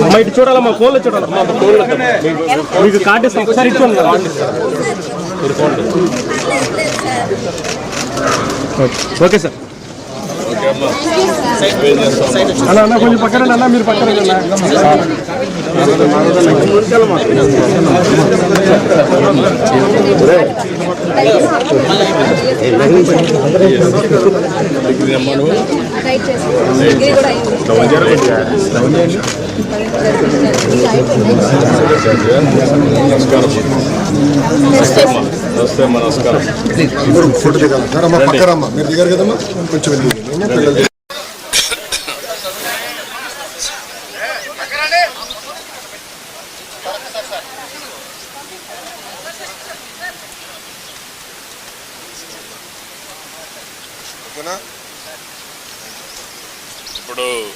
అమ్మ ఇటు చూడాలమ్మా ఫోన్లో చూడాలమ్మా ఫోన్లో మీకు కార్డు ఇస్తాం ఒకసారి ఇచ్చుకోండి కదా ఓకే సార్ అన్న అన్న కొంచెం పక్కన అన్న మీరు పక్కన రండి రైట్ చేసి డిగ్రీ కూడా అయింది నమస్తే నమస్కారం. ఫోటో దిగాలి. సార్ అమ్మ పక్కరమ్మ మీరు దిగారు కదమ్మా? కొంచెం వెళ్ళి పిల్లలు ఓకేనా? ఇప్పుడు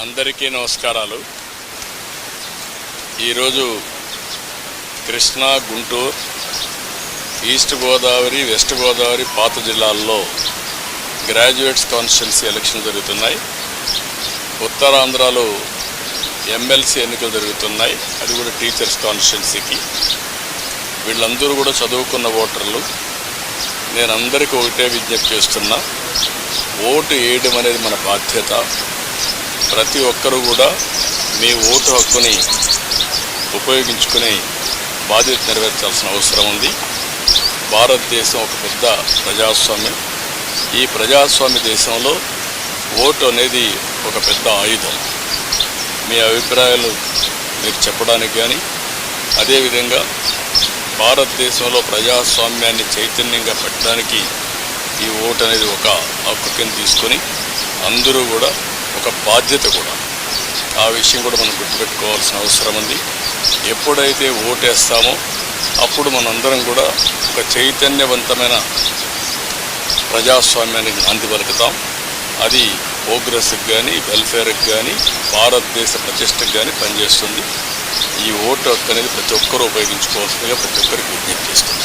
అందరికీ నమస్కారాలు. ఈరోజు కృష్ణా గుంటూరు ఈస్ట్ గోదావరి వెస్ట్ గోదావరి పాత జిల్లాల్లో గ్రాడ్యుయేట్స్ కాన్స్టిట్యున్సీ ఎలక్షన్ జరుగుతున్నాయి. ఉత్తరాంధ్రలో ఎమ్మెల్సీ ఎన్నికలు జరుగుతున్నాయి. అది కూడా టీచర్స్ కాన్స్టిట్యున్సీకి. వీళ్ళందరూ కూడా చదువుకున్న ఓటర్లు. నేను అందరికీ ఒకటే విజ్ఞప్తి చేస్తున్నా. ఓటు వేయడం అనేది మన బాధ్యత. ప్రతి ఒక్కరూ కూడా మీ ఓటు హక్కుని ఉపయోగించుకుని బాధ్యత నెరవేర్చాల్సిన అవసరం ఉంది. భారతదేశం ఒక పెద్ద ప్రజాస్వామ్యం. ఈ ప్రజాస్వామ్య దేశంలో ఓటు అనేది ఒక పెద్ద ఆయుధం. మీ అభిప్రాయాలు మీరు చెప్పడానికి కానీ అదేవిధంగా భారతదేశంలో ప్రజాస్వామ్యాన్ని చైతన్యంగా పెట్టడానికి ఈ ఓటు అనేది ఒక హక్కు కింద తీసుకొని అందరూ కూడా ఒక బాధ్యత కూడా. ఆ విషయం కూడా మనం గుర్తుపెట్టుకోవాల్సిన అవసరం ఉంది. ఎప్పుడైతే ఓటేస్తామో అప్పుడు మనందరం కూడా ఒక చైతన్యవంతమైన ప్రజాస్వామ్యానికి నాంది పలుకుతాం. అది ప్రోగ్రెస్కి కానీ వెల్ఫేర్కి కానీ భారతదేశ ప్రతిష్టకు కానీ పనిచేస్తుంది. ఈ ఓటు హక్కు అనేది ప్రతి ఒక్కరూ ఉపయోగించుకోవాల్సిందిగా ప్రతి ఒక్కరికి విజ్ఞప్తి చేస్తుంది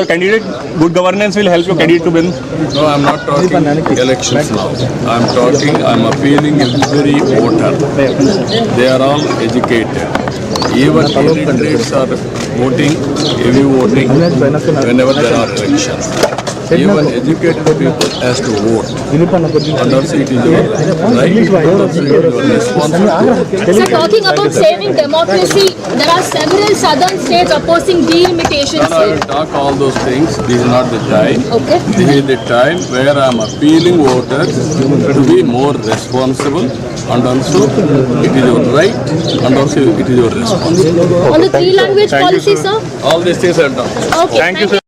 Your candidate, good governance will help your candidate to win. No, I'm not talking elections now. I'm talking, I'm appealing every voter. They are all educated. Even illiterates are voting, heavy voting whenever there are elections. Even educated people has to vote. And also it is your right, and also it is your responsibility. Sir, talking about saving democracy, there are several southern states opposing delimitation. Sir, I will talk all those things. This is not the time. Okay. This is the time where I am appealing voters to be more responsible and also it is your right and also it is your responsibility. On the three language policy, sir? All these things are done. Okay, thank you.